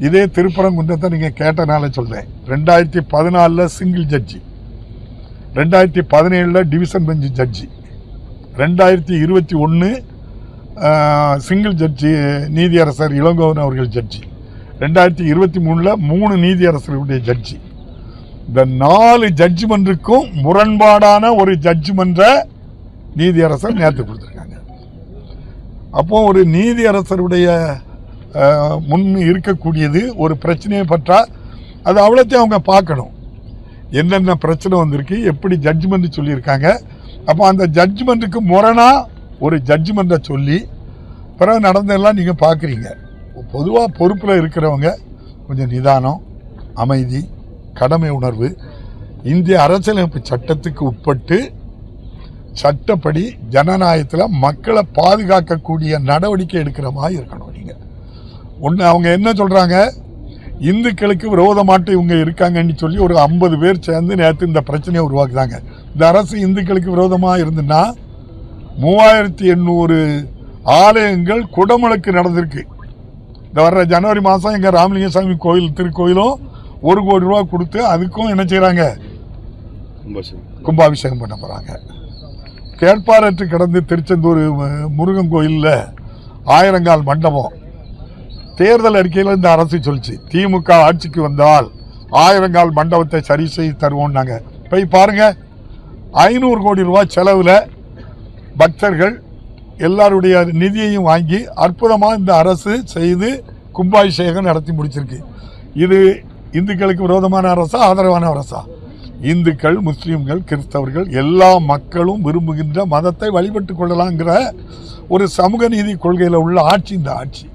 இதே திருப்பரங்குன்றத்தை நீங்கள் கேட்டனால சொல்கிறேன் ரெண்டாயிரத்தி பதினாலில் சிங்கிள் ஜட்ஜி ரெண்டாயிரத்தி பதினேழில் டிவிஷன் பெஞ்சு ஜட்ஜி ரெண்டாயிரத்தி இருபத்தி ஒன்று சிங்கிள் ஜட்ஜி நீதியரசர் இளங்கோவன் அவர்கள் ஜட்ஜி ரெண்டாயிரத்தி இருபத்தி மூணில் மூணு நீதியரசர்களுடைய ஜட்ஜி இந்த நாலு ஜட்ஜ்மெண்ட்டுக்கும் முரண்பாடான ஒரு ஜட்ஜ்மெண்ட்டை நீதியரசர் நேற்று கொடுத்துருக்காங்க. அப்போது ஒரு நீதியரசருடைய முன் இருக்கக்கூடியது ஒரு பிரச்சனையை பற்றா அது அவ்வளோத்தையும் அவங்க பார்க்கணும். என்னென்ன பிரச்சனை வந்திருக்கு எப்படி ஜட்ஜ்மெண்ட் சொல்லியிருக்காங்க. அப்போ அந்த ஜட்ஜ்மெண்ட்டுக்கு முரணாக ஒரு ஜட்ஜ்மெண்ட்டை சொல்லி பிறகு நடந்ததெல்லாம் நீங்கள் பார்க்குறீங்க. பொதுவாக பொறுப்பில் இருக்கிறவங்க கொஞ்சம் நிதானம் அமைதி கடமை உணர்வு இந்திய அரசியலமைப்பு சட்டத்துக்கு உட்பட்டு சட்டப்படி ஜனநாயகத்தில் மக்களை பாதுகாக்கக்கூடிய நடவடிக்கை எடுக்கிற மாதிரி இருக்கணும். ஒன்று அவங்க என்ன சொல்கிறாங்க இந்துக்களுக்கு விரோதமாட்டு இவங்க இருக்காங்கன்னு சொல்லி ஒரு ஐம்பது பேர் சேர்ந்து நேற்று இந்த பிரச்சனையை உருவாக்குறாங்க. இந்த அரசு இந்துக்களுக்கு விரோதமாக இருந்துன்னா மூவாயிரத்தி எண்ணூறு ஆலயங்கள் குடமுழுக்கு நடந்திருக்கு. இந்த வர்ற ஜனவரி மாதம் எங்கள் ராமலிங்கசாமி கோயில் திருக்கோயிலும் ஒரு கோடி ரூபா கொடுத்து அதுக்கும் என்ன செய்கிறாங்க கும்பாபிஷேகம் பண்ண போகிறாங்க கேட்பாரற்று கிடந்து திருச்செந்தூர் முருகன் கோயிலில் ஆயிரங்கால் மண்டபம். தேர்தல் அறிக்கையில் இந்த அரசு சொல்லிச்சு திமுக ஆட்சிக்கு வந்தால் ஆயிரங்கால் மண்டபத்தை சரி செய்து தருவோம்னாங்க. போய் பாருங்க ஐநூறு கோடி ரூபாய் செலவில் பக்தர்கள் எல்லாருடைய நிதியையும் வாங்கி அற்புதமாக இந்த அரசு செய்து கும்பாபிஷேகம் நடத்தி முடிச்சிருக்கு. இது இந்துக்களுக்கு விரோதமான அரசா ஆதரவான அரசா? இந்துக்கள் முஸ்லீம்கள் கிறிஸ்தவர்கள் எல்லா மக்களும் விரும்புகின்ற மதத்தை வழிபட்டு கொள்ளலாங்கிற ஒரு சமூக நீதி கொள்கையில் உள்ள ஆட்சி இந்த ஆட்சி.